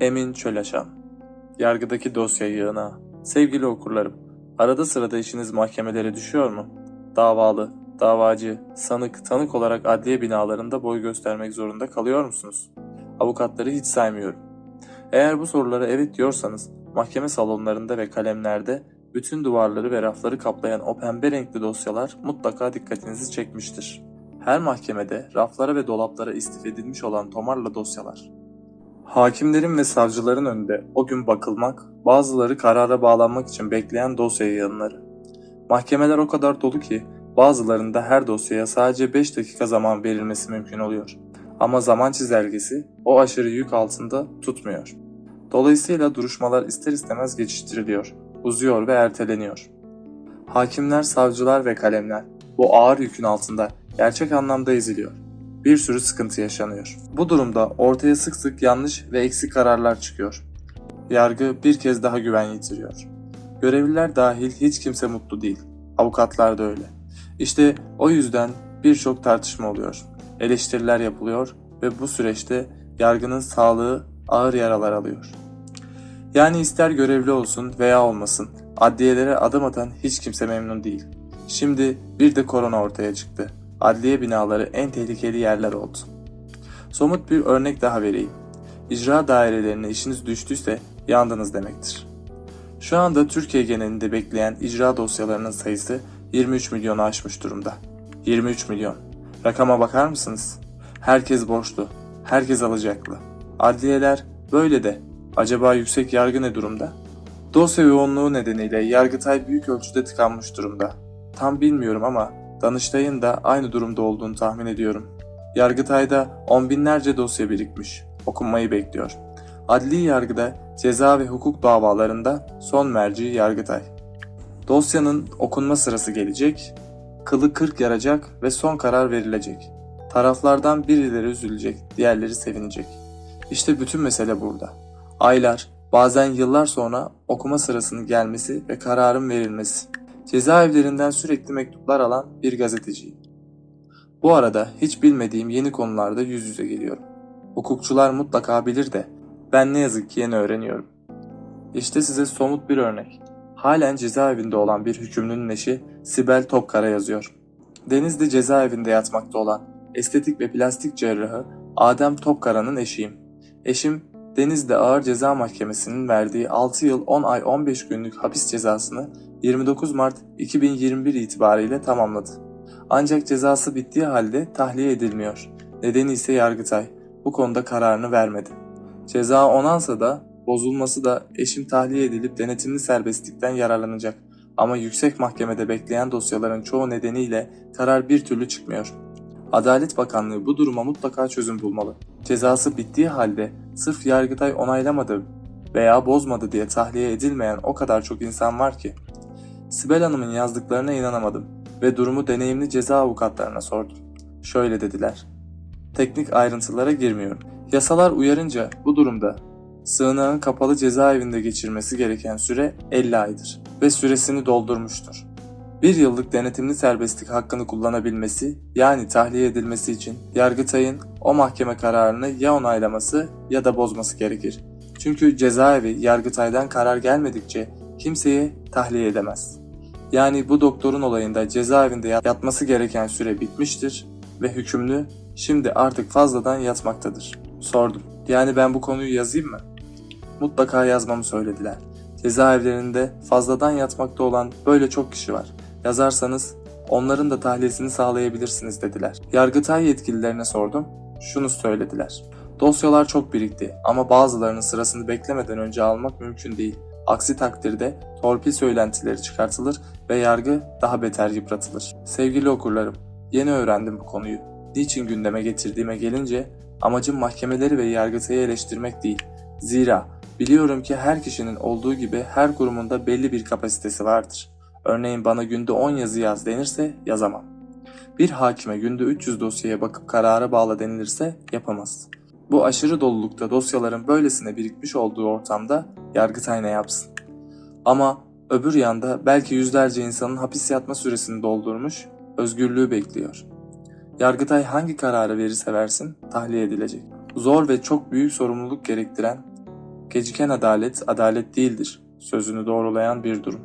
Emin Çölaşan Yargıdaki dosya yığına Sevgili okurlarım, arada sırada işiniz mahkemelere düşüyor mu? Davalı, davacı, sanık, tanık olarak adliye binalarında boy göstermek zorunda kalıyor musunuz? Avukatları hiç saymıyorum. Eğer bu sorulara evet diyorsanız, mahkeme salonlarında ve kalemlerde bütün duvarları ve rafları kaplayan o pembe renkli dosyalar mutlaka dikkatinizi çekmiştir. Her mahkemede raflara ve dolaplara istif edilmiş olan tomarla dosyalar. Hakimlerin ve savcıların önünde o gün bakılmak, bazıları karara bağlanmak için bekleyen dosya yığınları. Mahkemeler o kadar dolu ki bazılarında her dosyaya sadece 5 dakika zaman verilmesi mümkün oluyor. Ama zaman çizelgesi o aşırı yük altında tutmuyor. Dolayısıyla duruşmalar ister istemez geçiştiriliyor, uzuyor ve erteleniyor. Hakimler, savcılar ve kalemler bu ağır yükün altında gerçek anlamda eziliyor. Bir sürü sıkıntı yaşanıyor. Bu durumda ortaya sık sık yanlış ve eksik kararlar çıkıyor. Yargı bir kez daha güven yitiriyor. Görevliler dahil hiç kimse mutlu değil. Avukatlar da öyle. İşte o yüzden birçok tartışma oluyor. Eleştiriler yapılıyor ve bu süreçte yargının sağlığı ağır yaralar alıyor. Yani ister görevli olsun veya olmasın, adliyelere adım atan hiç kimse memnun değil. Şimdi bir de korona ortaya çıktı. Adliye binaları en tehlikeli yerler oldu. Somut bir örnek daha vereyim. İcra dairelerine işiniz düştüyse yandınız demektir. Şu anda Türkiye genelinde bekleyen icra dosyalarının sayısı 23 milyonu aşmış durumda. 23 milyon. Rakama bakar mısınız? Herkes borçlu, herkes alacaklı. Adliyeler böyle de. Acaba yüksek yargı ne durumda? Dosya yoğunluğu nedeniyle Yargıtay büyük ölçüde tıkanmış durumda. Tam bilmiyorum ama Danıştay'ın da aynı durumda olduğunu tahmin ediyorum. Yargıtay'da on binlerce dosya birikmiş. Okunmayı bekliyor. Adli yargıda ceza ve hukuk davalarında son merci Yargıtay. Dosyanın okunma sırası gelecek, kılı kırk yaracak ve son karar verilecek. Taraflardan birileri üzülecek, diğerleri sevinecek. İşte bütün mesele burada. Aylar, bazen yıllar sonra okuma sırasının gelmesi ve kararın verilmesi. Cezaevlerinden sürekli mektuplar alan bir gazeteciyim. Bu arada hiç bilmediğim yeni konularda yüz yüze geliyorum. Hukukçular mutlaka bilir de ben ne yazık ki yeni öğreniyorum. İşte size somut bir örnek. Halen cezaevinde olan bir hükümlünün eşi Sibel Topkara yazıyor. Denizli cezaevinde yatmakta olan estetik ve plastik cerrahı Adem Topkara'nın eşiyim. Eşim Denizli Ağır Ceza Mahkemesi'nin verdiği 6 yıl 10 ay 15 günlük hapis cezasını 29 Mart 2021 itibariyle tamamladı. Ancak cezası bittiği halde tahliye edilmiyor. Nedeni ise Yargıtay. Bu konuda kararını vermedi. Ceza onansa da bozulması da eşim tahliye edilip denetimli serbestlikten yararlanacak. Ama yüksek mahkemede bekleyen dosyaların çoğu nedeniyle karar bir türlü çıkmıyor. Adalet Bakanlığı bu duruma mutlaka çözüm bulmalı. Cezası bittiği halde sırf Yargıtay onaylamadı veya bozmadı diye tahliye edilmeyen o kadar çok insan var ki. Sibel Hanım'ın yazdıklarına inanamadım ve durumu deneyimli ceza avukatlarına sordum. Şöyle dediler. Teknik ayrıntılara girmiyorum. Yasalar uyarınca bu durumda sığınağın kapalı cezaevinde geçirmesi gereken süre 50 aydır ve süresini doldurmuştur. Bir yıllık denetimli serbestlik hakkını kullanabilmesi yani tahliye edilmesi için Yargıtay'ın o mahkeme kararını ya onaylaması ya da bozması gerekir. Çünkü cezaevi Yargıtay'dan karar gelmedikçe kimseyi tahliye edemez. Yani bu doktorun olayında cezaevinde yatması gereken süre bitmiştir ve hükümlü şimdi artık fazladan yatmaktadır. Sordum. Yani ben bu konuyu yazayım mı? Mutlaka yazmamı söylediler. Cezaevlerinde fazladan yatmakta olan böyle çok kişi var. Yazarsanız onların da tahliyesini sağlayabilirsiniz dediler. Yargıtay yetkililerine sordum. Şunu söylediler. Dosyalar çok birikti ama bazılarının sırasını beklemeden önce almak mümkün değil. Aksi takdirde torpil söylentileri çıkartılır ve yargı daha beter yıpratılır. Sevgili okurlarım, yeni öğrendim bu konuyu. Niçin gündeme getirdiğime gelince amacım mahkemeleri ve yargıtayı eleştirmek değil. Zira biliyorum ki her kişinin olduğu gibi her kurumunda belli bir kapasitesi vardır. Örneğin bana günde 10 yazı yaz denirse yazamam. Bir hakime günde 300 dosyaya bakıp karara bağla denilirse yapamaz. Bu aşırı dolulukta dosyaların böylesine birikmiş olduğu ortamda Yargıtay ne yapsın? Ama öbür yanda belki yüzlerce insanın hapis yatma süresini doldurmuş, özgürlüğü bekliyor. Yargıtay hangi kararı verirse versin tahliye edilecek. Zor ve çok büyük sorumluluk gerektiren Geciken adalet, adalet değildir. Sözünü doğrulayan bir durum.